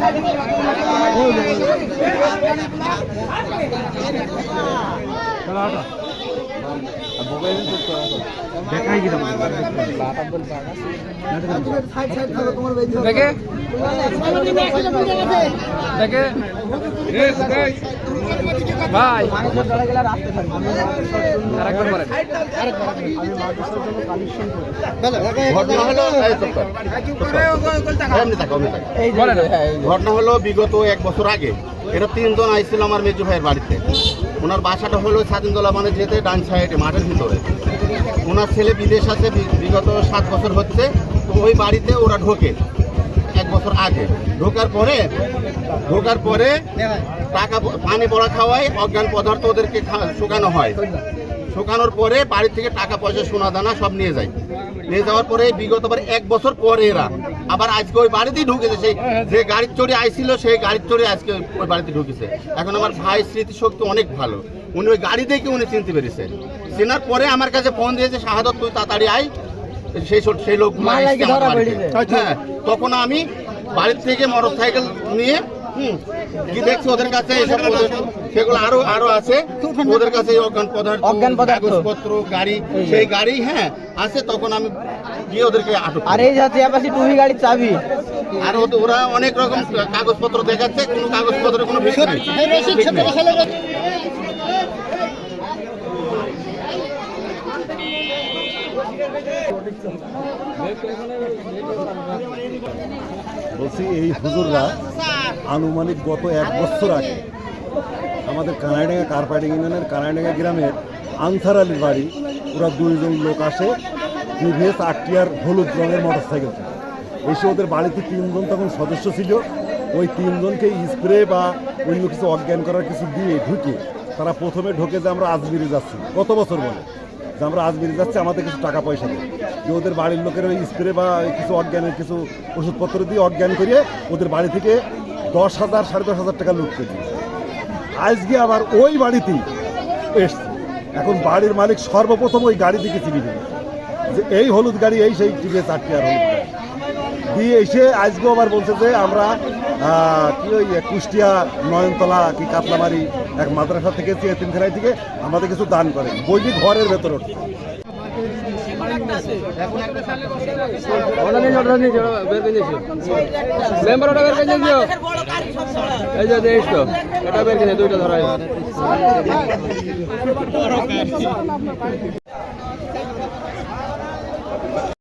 দেখাই কি দেখে দেখে ভাই হলো ঘটনা হলো বিগত এক বছর আগে এরা তিনজন আইছিল আমার মেজু ভাইয়ের বাড়িতে। ওনার বাসাটা হলো স্বাধীনতলা মানে যেতে ডান সাইডে, মাঠের ভিতরে। ওনার ছেলে বিদেশ আছে বিগত সাত বছর হচ্ছে, তো ওই বাড়িতে ওরা ঢোকে এক বছর আগে। ঢোকার পরে ঢোকার পরে টাকা পানি পড়া খাওয়ায় অজ্ঞান পদার্থ ওদেরকে শুকানো হয়। শুকানোর পরে বাড়ি থেকে টাকা পয়সা, সোনা দানা সব নিয়ে যায়। নিয়ে যাওয়ার পরে বিগতবার এক বছর পরে এরা আবার আজকে ওই বাড়িতেই ঢুকেছে সেই যে গাড়ির চড়ে আইছিল সেই গাড়ির চড়ে আজকে ওই বাড়িতে ঢুকেছে। এখন আমার ভাই স্মৃতিশক্তি অনেক ভালো। উনি ওই গাড়ি দেখে উনি চিনতে পেরেছে চেনার পরে আমার কাছে ফোন দিয়েছে শাহাদত তুই তাড়াতাড়ি আয়। সেই সেই লোক হ্যাঁ তখন আমি বাড়ির থেকে মোটর সাইকেল নিয়ে কি দেখছি ওদের কাছে এসব ওদের- সেগুলো আরও আরও আছে ওদের কাছে এই অজ্ঞান পদার্থ অজ্ঞান পদার্থ। কাগজপত্র গাড়ি সেই গাড়ি হ্যাঁ আছে তখন আমি গিয়ে ওদেরকে আটক আর করি। এই যাচ্ছে আপাশে টুহি গাড়ির চাবি আর ওদের- ওরা অনেক রকম কাগজপত্র দেখাচ্ছে কোনো কাগজপত্রের কোনো বিষয় নেই ঠিক নেই। বলছি এই হুজুররা আনুমানিক গত এক বছর আগে আমাদের কানাইডাঙ্গা কারপাইডিং ইউনিয়নের কানাইডাঙ্গা গ্রামের আনসার আলীর বাড়ি, ওরা দুইজন লোক আসে টিভিএস আটটিয়ার হলুদ রঙের মোটর সাইকেল এসে ওদের বাড়িতে তিনজন তখন সদস্য ছিল। ওই তিনজনকে স্প্রে বা অন্য কিছু অজ্ঞান করার কিছু দিয়ে ঢুকে তারা প্রথমে ঢোকে যে আমরা আজমিরে যাচ্ছি। কত বছর বলে যে আমরা আজমিরে যাচ্ছি, আমাদের কিছু টাকা পয়সা দেয়। যে ওদের বাড়ির লোকের ওই স্প্রে বা কিছু অজ্ঞানের কিছু ওষুধপত্র দিয়ে অজ্ঞান করিয়ে ওদের বাড়ি থেকে দশ হাজার, সাড়ে দশ হাজার টাকা লুট করে আজকে আবার ওই বাড়িতেই এসছে। এখন বাড়ির মালিক সর্বপ্রথম ওই গাড়ি দিকে চিনি দিল যে এই হলুদ গাড়ি, এই সেই টিভিএস আটটি আর হলুদ গাড়ি। দিয়ে এসে আজকে আবার বলছে যে আমরা কি ওই কুষ্টিয়া, নয়নতলা কি কাতলামারি এক মাদ্রাসা থেকে তিনখানায় থেকে আমাদের কিছু দান করে বৈদিক ঘরের ভেতর ওঠে। মেম্বার ওটা বের এই যে দেশ তো এটা বের কিনে দুইটা ধরা